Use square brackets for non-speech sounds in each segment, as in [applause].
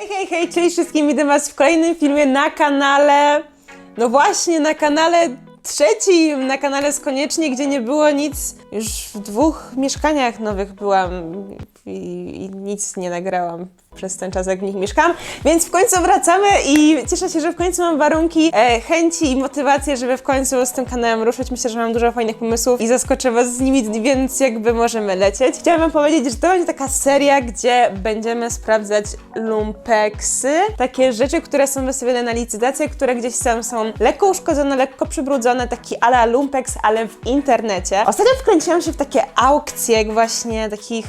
Hej, hej, hej, cześć wszystkim, witam was w kolejnym filmie na kanale, no właśnie na kanale trzecim, na kanale z Koniecznie, gdzie nie było nic, już w dwóch mieszkaniach nowych byłam i, i nic nie nagrałam przez ten czas, jak w nich mieszkam, więc w końcu wracamy i cieszę się, że w końcu mam warunki, e, chęci i motywację, żeby w końcu z tym kanałem ruszyć. Myślę, że mam dużo fajnych pomysłów i zaskoczę was z nimi, więc jakby możemy lecieć. Chciałam wam powiedzieć, że to będzie taka seria, gdzie będziemy sprawdzać lumpeksy, takie rzeczy, które są wystawione na licytację, które gdzieś tam są lekko uszkodzone, lekko przybrudzone, taki ala lumpeks, ale w internecie. Ostatnio wkręciłam się w takie aukcje właśnie takich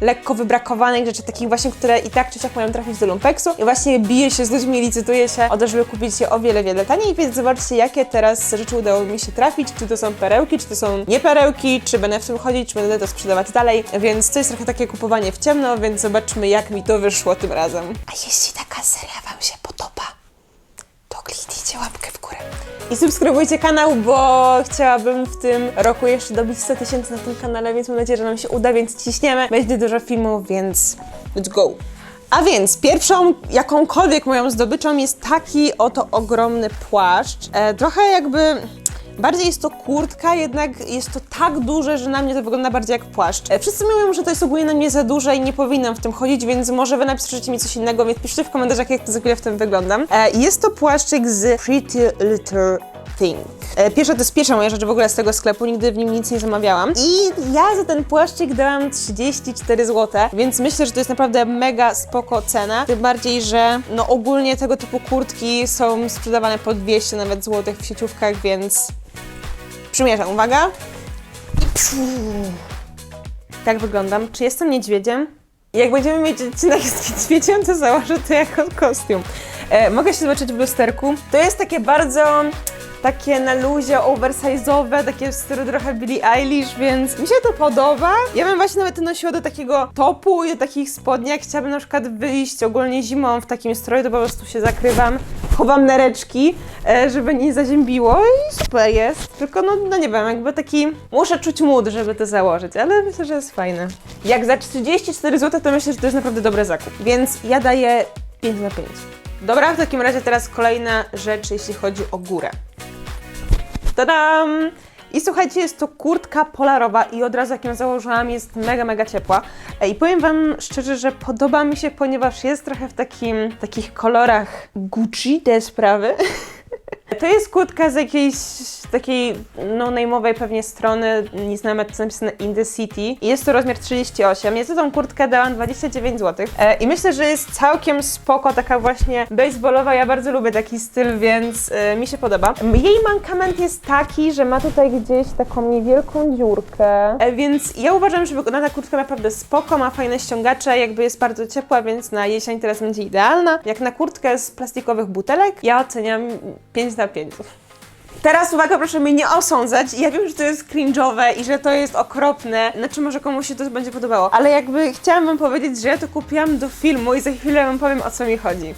lekko wybrakowanych rzeczy, takich właśnie, które i tak czy siak mają trafić do lumpeksu i właśnie bije się z ludźmi, licytuje się o to, żeby kupić je o wiele, wiele taniej, więc zobaczcie, jakie teraz rzeczy udało mi się trafić, czy to są perełki, czy to są nie perełki, czy będę w tym chodzić, czy będę to sprzedawać dalej, więc to jest trochę takie kupowanie w ciemno, więc zobaczmy, jak mi to wyszło tym razem. A jeśli taka seria Wam się podoba, to kliknijcie łapkę w górę. I subskrybujcie kanał, bo chciałabym w tym roku jeszcze dobić 100 tysięcy na tym kanale, więc mam nadzieję, że nam się uda, więc ciśniemy. Będzie dużo filmów, więc let's go. A więc pierwszą jakąkolwiek moją zdobyczą jest taki oto ogromny płaszcz. E, trochę jakby Bardziej jest to kurtka, jednak jest to tak duże, że na mnie to wygląda bardziej jak płaszcz. E, Wszyscy mówią, że to jest ogólnie na mnie za duże i nie powinnam w tym chodzić, więc może wy napiszecie mi coś innego, więc piszcie w komentarzach, jak to za chwilę w tym wyglądam. E, Jest to płaszczyk z Pretty Little Thing. E, Pierwsza to jest pierwsza moja rzecz w ogóle z tego sklepu, nigdy w nim nic nie zamawiałam. I ja za ten płaszczyk dałam 34 zł, więc myślę, że to jest naprawdę mega spoko cena. Tym bardziej, że no ogólnie tego typu kurtki są sprzedawane po 200 nawet złotych w sieciówkach, więc przymierzam. Uwaga. I. Tak wyglądam. Czy jestem niedźwiedziem? Jak będziemy mieć odcinek z niedźwiedziem, to założę to jako kostium. E, mogę się zobaczyć w lusterku. To jest takie bardzo takie na luzie, oversize'owe, takie w stylu trochę Billie Eilish, więc mi się to podoba. Ja bym właśnie nawet nosiła do takiego topu i do takich spodni, jak chciałabym na przykład wyjść ogólnie zimą w takim stroju, to po prostu się zakrywam, chowam nereczki, e, żeby nie zaziębiło i super jest. Tylko no, no nie wiem, jakby taki... Muszę czuć mód, żeby to założyć, ale myślę, że jest fajne. Jak za 34 zł, to myślę, że to jest naprawdę dobry zakup. Więc ja daję 5 na 5. Dobra, w takim razie teraz kolejna rzecz, jeśli chodzi o górę. Tadam! I słuchajcie, jest to kurtka polarowa i od razu jak ją założyłam jest mega, mega ciepła. I powiem Wam szczerze, że podoba mi się, ponieważ jest trochę w takim, takich kolorach Gucci te sprawy. [laughs] To jest kurtka z jakiejś takiej no-name'owej pewnie strony, nie znam jak to napisane In The City. Jest to rozmiar 38. Ja za tą kurtkę dałam 29 zł. E, I myślę, że jest całkiem spoko, taka właśnie baseballowa. Ja bardzo lubię taki styl, więc e, mi się podoba. Jej mankament jest taki, że ma tutaj gdzieś taką niewielką dziurkę. E, więc ja uważam, że wygląda ta kurtka naprawdę spoko, ma fajne ściągacze, jakby jest bardzo ciepła, więc na jesień teraz będzie idealna. Jak na kurtkę z plastikowych butelek, ja oceniam 5 na 5. Teraz uwaga, proszę mnie nie osądzać. Ja wiem, że to jest cringe'owe i że to jest okropne. Znaczy, może komuś się to będzie podobało. Ale jakby chciałam wam powiedzieć, że ja to kupiłam do filmu i za chwilę wam powiem o co mi chodzi.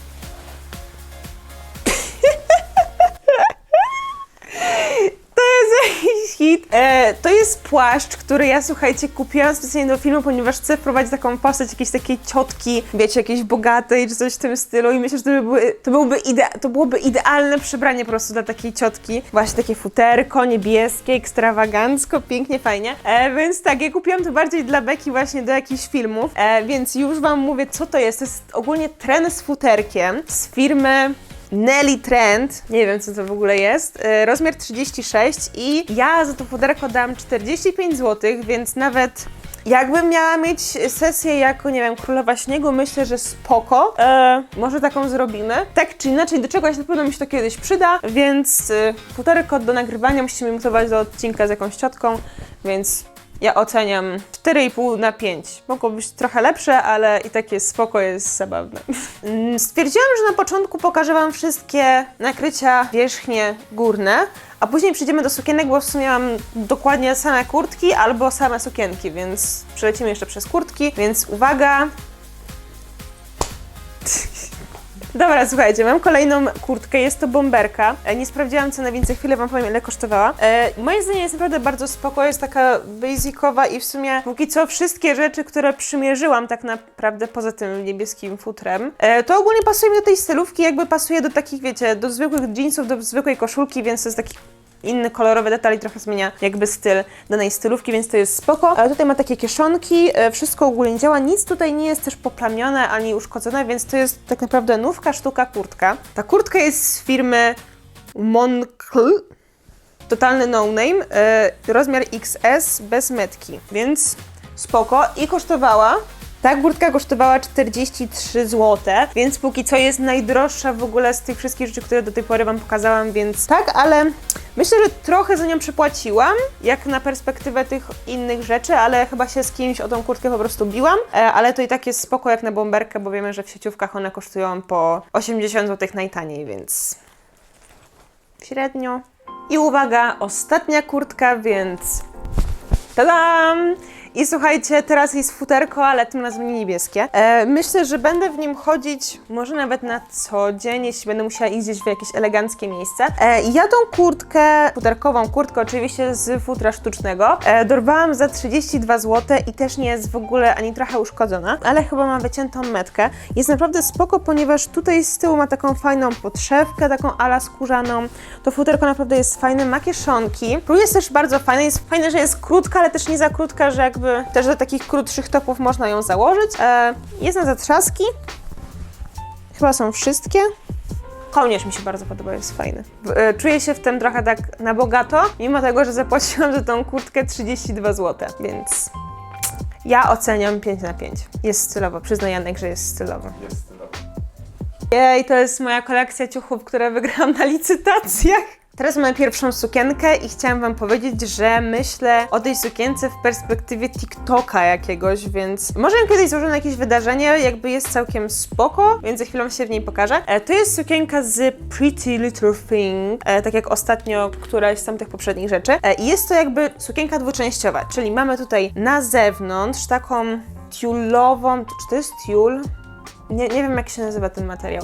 E, to jest płaszcz, który ja, słuchajcie, kupiłam specjalnie do filmu, ponieważ chcę wprowadzić taką postać jakiejś takiej ciotki, wiecie, jakiejś bogatej, czy coś w tym stylu i myślę, że to, by były, to, byłby ide- to byłoby idealne przebranie po prostu dla takiej ciotki. Właśnie takie futerko niebieskie, ekstrawagancko, pięknie, fajnie. E, więc tak, ja kupiłam to bardziej dla Beki właśnie do jakichś filmów, e, więc już wam mówię, co to jest. To jest ogólnie tren z futerkiem z firmy Nelly Trend, nie wiem co to w ogóle jest, e, rozmiar 36 i ja za to puderko dam 45 zł, więc nawet jakbym miała mieć sesję jako, nie wiem, Królowa Śniegu, myślę, że spoko. E, może taką zrobimy. Tak czy inaczej, do czegoś na pewno mi się to kiedyś przyda, więc e, do nagrywania musimy montować do odcinka z jakąś ciotką, więc ja oceniam 4,5 na 5. Mogło być trochę lepsze, ale i tak jest spoko, jest zabawne. Mm, Stwierdziłam, że na początku pokażę Wam wszystkie nakrycia wierzchnie, górne, a później przejdziemy do sukienek, bo w sumie mam dokładnie same kurtki albo same sukienki, więc przelecimy jeszcze przez kurtki, więc uwaga. Dobra, słuchajcie, mam kolejną kurtkę, jest to bomberka. E, Nie sprawdziłam ceny, więc za chwilę wam powiem, ile kosztowała. E, moje zdanie jest naprawdę bardzo spoko, jest taka basicowa i w sumie póki co wszystkie rzeczy, które przymierzyłam tak naprawdę poza tym niebieskim futrem, e, to ogólnie pasuje mi do tej stylówki, jakby pasuje do takich, wiecie, do zwykłych jeansów, do zwykłej koszulki, więc to jest taki inny kolorowy detal i trochę zmienia jakby styl danej stylówki, więc to jest spoko. Ale tutaj ma takie kieszonki, e, wszystko ogólnie działa, nic tutaj nie jest też poplamione ani uszkodzone, więc to jest tak naprawdę nówka sztuka kurtka. Ta kurtka jest z firmy Moncler, totalny no name, e, rozmiar XS bez metki, więc spoko i kosztowała ta kurtka kosztowała 43 zł, więc póki co jest najdroższa w ogóle z tych wszystkich rzeczy, które do tej pory Wam pokazałam, więc tak, ale myślę, że trochę za nią przypłaciłam, jak na perspektywę tych innych rzeczy, ale chyba się z kimś o tą kurtkę po prostu biłam, e, ale to i tak jest spoko jak na bomberkę, bo wiemy, że w sieciówkach one kosztują po 80 zł najtaniej, więc średnio. I uwaga, ostatnia kurtka, więc Tadam! I słuchajcie, teraz jest futerko, ale tym razem nie niebieskie. E, myślę, że będę w nim chodzić może nawet na co dzień, jeśli będę musiała iść gdzieś w jakieś eleganckie miejsce. E, ja tą kurtkę, futerkową kurtkę oczywiście z futra sztucznego, e, dorwałam za 32 zł i też nie jest w ogóle ani trochę uszkodzona, ale chyba ma wyciętą metkę. Jest naprawdę spoko, ponieważ tutaj z tyłu ma taką fajną podszewkę, taką ala skórzaną. To futerko naprawdę jest fajne, ma kieszonki. Tu jest też bardzo fajne, jest fajne, że jest krótka, ale też nie za krótka, że jakby też do takich krótszych topów można ją założyć. E, jest na zatrzaski. Chyba są wszystkie. Kołnierz mi się bardzo podoba, jest fajny. E, Czuję się w tym trochę tak na bogato, mimo tego, że zapłaciłam za tą kurtkę 32 zł, więc ja oceniam 5 na 5. Jest stylowo, przyznaję Janek, że jest stylowo. Jest stylowy. Jej, to jest moja kolekcja ciuchów, które wygrałam na licytacjach. Teraz mamy pierwszą sukienkę i chciałam Wam powiedzieć, że myślę o tej sukience w perspektywie TikToka jakiegoś, więc może ją kiedyś złożę na jakieś wydarzenie, jakby jest całkiem spoko, więc za chwilę się w niej pokażę. E, to jest sukienka z Pretty Little Thing, e, tak jak ostatnio któraś z tamtych poprzednich rzeczy. E, jest to jakby sukienka dwuczęściowa, czyli mamy tutaj na zewnątrz taką tiulową, czy to jest tiul? Nie, nie wiem, jak się nazywa ten materiał.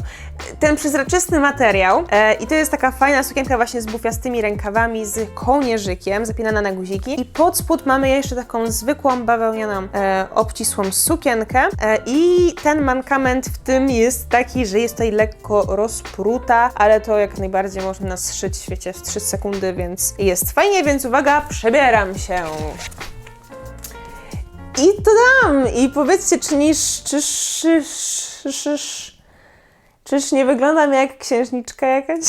Ten przezroczysty materiał e, i to jest taka fajna sukienka właśnie z bufiastymi rękawami, z kołnierzykiem, zapinana na guziki i pod spód mamy jeszcze taką zwykłą bawełnianą, e, obcisłą sukienkę e, i ten mankament w tym jest taki, że jest tutaj lekko rozpruta, ale to jak najbardziej można zszyć, wiecie, w 3 sekundy, więc jest fajnie, więc uwaga, przebieram się. I to dam! I powiedzcie, czy nie, czy, czy, czy, czy, czyż nie wyglądam jak księżniczka jakaś?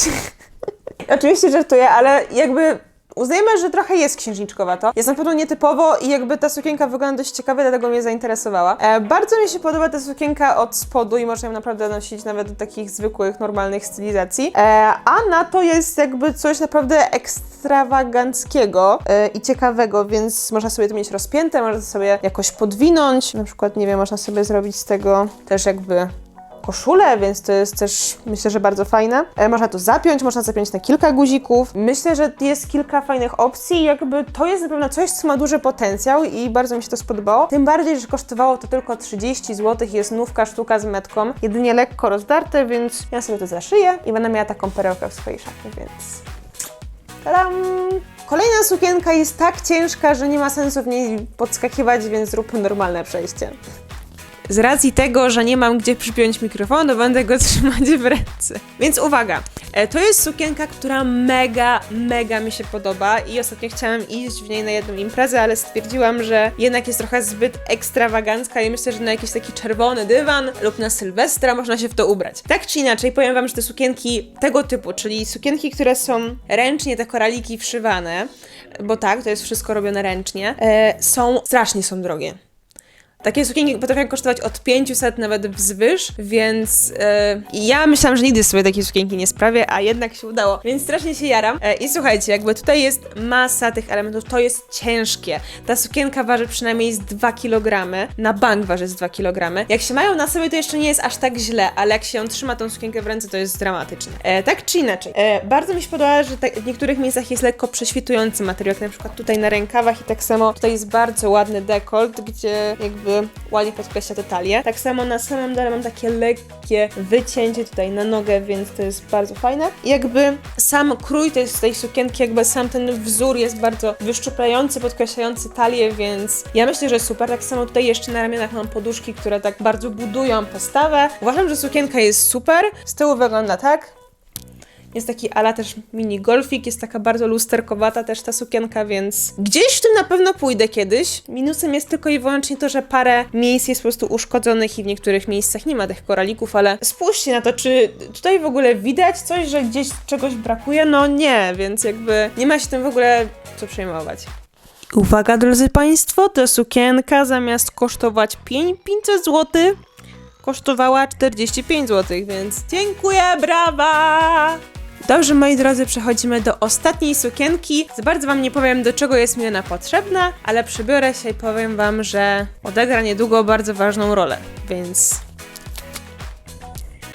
[laughs] Oczywiście żartuję, ale jakby uznajmy, że trochę jest księżniczkowa to. Jest na pewno nietypowo i jakby ta sukienka wygląda dość ciekawie, dlatego mnie zainteresowała. E, bardzo mi się podoba ta sukienka od spodu i można ją naprawdę nosić nawet do takich zwykłych, normalnych stylizacji. E, a na to jest jakby coś naprawdę ekstrawaganckiego e, i ciekawego, więc można sobie to mieć rozpięte, można sobie jakoś podwinąć. Na przykład, nie wiem, można sobie zrobić z tego też jakby koszulę, więc to jest też myślę, że bardzo fajne. E, można to zapiąć, można zapiąć na kilka guzików. Myślę, że jest kilka fajnych opcji, jakby to jest na pewno coś, co ma duży potencjał i bardzo mi się to spodobało. Tym bardziej, że kosztowało to tylko 30 zł, jest nówka sztuka z metką, jedynie lekko rozdarte, więc ja sobie to zaszyję i będę miała taką perełkę w swojej szafie, więc Tadam! Kolejna sukienka jest tak ciężka, że nie ma sensu w niej podskakiwać, więc zróbmy normalne przejście. Z racji tego, że nie mam gdzie przypiąć mikrofonu, będę go [laughs] trzymać w ręce. Więc uwaga, e, to jest sukienka, która mega, mega mi się podoba i ostatnio chciałam iść w niej na jedną imprezę, ale stwierdziłam, że jednak jest trochę zbyt ekstrawagancka i myślę, że na jakiś taki czerwony dywan lub na Sylwestra można się w to ubrać. Tak czy inaczej, powiem Wam, że te sukienki tego typu, czyli sukienki, które są ręcznie, te koraliki wszywane, bo tak, to jest wszystko robione ręcznie, e, są, strasznie są drogie. Takie sukienki potrafią kosztować od 500 nawet wzwyż, więc e, ja myślałam, że nigdy sobie takiej sukienki nie sprawię, a jednak się udało, więc strasznie się jaram. E, I słuchajcie, jakby tutaj jest masa tych elementów, to jest ciężkie. Ta sukienka waży przynajmniej z 2 kg, na bank waży z 2 kg. Jak się mają na sobie, to jeszcze nie jest aż tak źle, ale jak się trzyma tą sukienkę w ręce, to jest dramatycznie. E, tak czy inaczej, e, bardzo mi się podoba, że tak, w niektórych miejscach jest lekko prześwitujący materiał, jak na przykład tutaj na rękawach i tak samo tutaj jest bardzo ładny dekolt, gdzie jakby jakby ładnie podkreśla te talie. Tak samo na samym dole mam takie lekkie wycięcie tutaj na nogę, więc to jest bardzo fajne. Jakby sam krój tej, tej sukienki, jakby sam ten wzór jest bardzo wyszczuplający, podkreślający talię, więc ja myślę, że super. Tak samo tutaj jeszcze na ramionach mam poduszki, które tak bardzo budują postawę. Uważam, że sukienka jest super. Z tyłu wygląda tak. Jest taki ala też mini golfik, jest taka bardzo lusterkowata też ta sukienka, więc gdzieś w tym na pewno pójdę kiedyś. Minusem jest tylko i wyłącznie to, że parę miejsc jest po prostu uszkodzonych i w niektórych miejscach nie ma tych koralików, ale spójrzcie na to, czy tutaj w ogóle widać coś, że gdzieś czegoś brakuje? No nie, więc jakby nie ma się tym w ogóle co przejmować. Uwaga, drodzy Państwo, ta sukienka zamiast kosztować 500 zł, kosztowała 45 zł, więc dziękuję, brawa! Dobrze, moi drodzy, przechodzimy do ostatniej sukienki. Za bardzo Wam nie powiem, do czego jest mi ona potrzebna, ale przybiorę się i powiem Wam, że odegra niedługo bardzo ważną rolę, więc...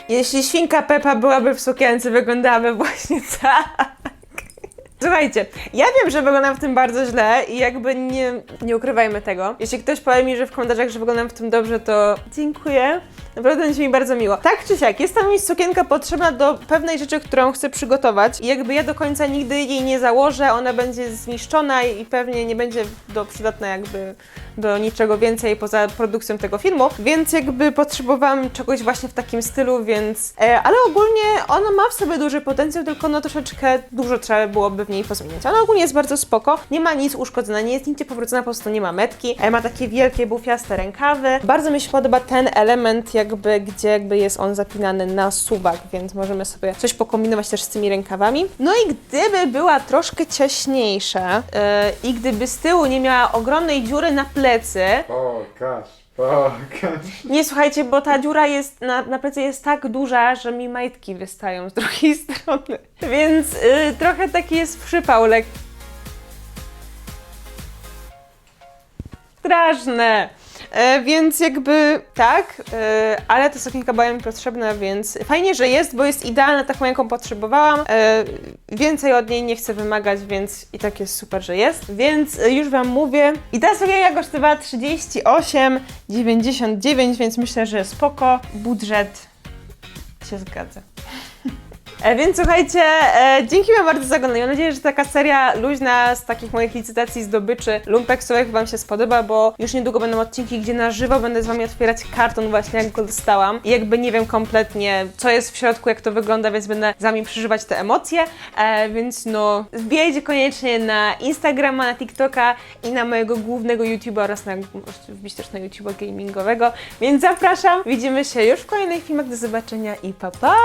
Jeśli świnka Pepa byłaby w sukience, wyglądałaby właśnie [laughs] tak. Słuchajcie, ja wiem, że wyglądam w tym bardzo źle i jakby nie, nie ukrywajmy tego. Jeśli ktoś powie mi, że w komentarzach, że wyglądam w tym dobrze, to dziękuję. Naprawdę będzie mi bardzo miło. Tak czy siak, jest tam mi sukienka potrzebna do pewnej rzeczy, którą chcę przygotować i jakby ja do końca nigdy jej nie założę, ona będzie zniszczona i pewnie nie będzie do przydatna jakby do niczego więcej poza produkcją tego filmu, więc jakby potrzebowałam czegoś właśnie w takim stylu, więc... E, ale ogólnie ona ma w sobie duży potencjał, tylko no troszeczkę dużo trzeba byłoby w niej pozmieniać. Ona ogólnie jest bardzo spoko, nie ma nic uszkodzone, nie jest nigdzie powrócona, po prostu nie ma metki, e, ma takie wielkie, bufiaste rękawy. Bardzo mi się podoba ten element jakby, gdzie jakby jest on zapinany na subak, więc możemy sobie coś pokombinować też z tymi rękawami. No i gdyby była troszkę ciaśniejsza e, i gdyby z tyłu nie miała ogromnej dziury na plecy, Pokaż, pokaż. nie słuchajcie, bo ta dziura jest na, na plecy jest tak duża, że mi majtki wystają z drugiej [laughs] strony. Więc y, trochę taki jest przypał lek. Straszne. E, więc jakby tak, e, ale ta sukienka była mi potrzebna, więc fajnie, że jest, bo jest idealna taką, jaką potrzebowałam. E, więcej od niej nie chcę wymagać, więc i tak jest super, że jest. Więc e, już Wam mówię. I ta sukienka kosztowała 38,99, więc myślę, że spoko. Budżet się zgadza. E, Więc słuchajcie, e, dzięki Wam bardzo za oglądanie. Mam nadzieję, że taka seria luźna z takich moich licytacji zdobyczy lumpeksowych Wam się spodoba, bo już niedługo będą odcinki, gdzie na żywo będę z Wami otwierać karton właśnie, jak go dostałam. I jakby nie wiem kompletnie, co jest w środku, jak to wygląda, więc będę z Wami przeżywać te emocje. E, więc no, wbijajcie koniecznie na Instagrama, na TikToka i na mojego głównego YouTube'a oraz na, wbić też na YouTube'a gamingowego. Więc zapraszam, widzimy się już w kolejnych filmach. Do zobaczenia i pa pa!